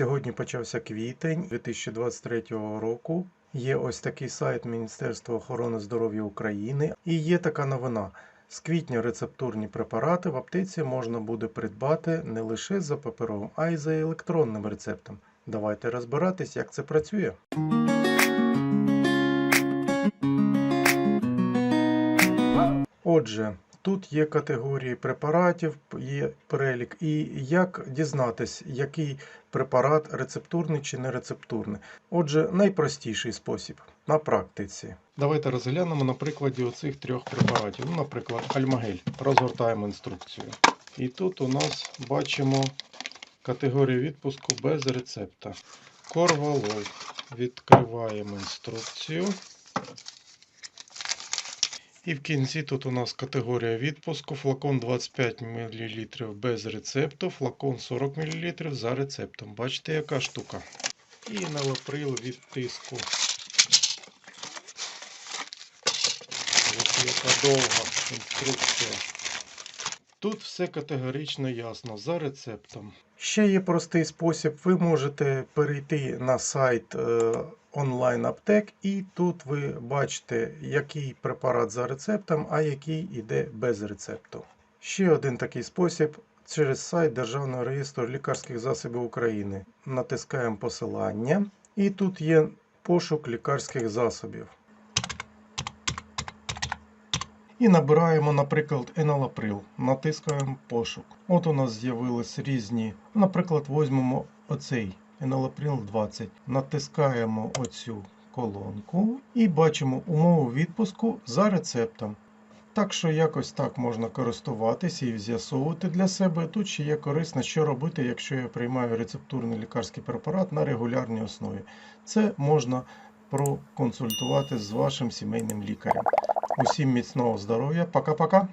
Сьогодні почався квітень 2023 року. Є ось такий сайт Міністерства охорони здоров'я України. І є така новина. З квітня рецептурні препарати в аптеці можна буде придбати не лише за паперовим, а й за електронним рецептом. Давайте розбиратись, як це працює. Отже, тут є категорії препаратів, є перелік, і як дізнатись, який препарат рецептурний чи не рецептурний. Отже, найпростіший спосіб на практиці. Давайте розглянемо на прикладі оцих трьох препаратів. Ну, наприклад, альмагель. Розгортаємо інструкцію. І тут у нас бачимо категорію відпуску без рецепта. Корвалол. Відкриваємо інструкцію. І в кінці тут у нас категорія відпуску. Флакон 25 мл без рецепту, флакон 40 мл за рецептом. Бачите, яка штука. І налоприл від тиску. Ось яка довга інструкція. Тут все категорично ясно за рецептом. Ще є простий спосіб. Ви можете перейти на сайт е, онлайн аптек, і тут ви бачите, який препарат за рецептом, а який йде без рецепту. Ще один такий спосіб через сайт Державного реєстру лікарських засобів України. Натискаємо посилання, і тут є пошук лікарських засобів. І набираємо, наприклад, енолаприл. Натискаємо пошук. От у нас з'явились різні. Наприклад, візьмемо оцей енолаприл 20. Натискаємо оцю колонку і бачимо умову відпуску за рецептом. Так що якось так можна користуватися і з'ясовувати для себе. Тут ще є корисно, що робити, якщо я приймаю рецептурний лікарський препарат на регулярній основі. Це можна проконсультувати з вашим сімейним лікарем. Усім міцного здоров'я. Пока-пока.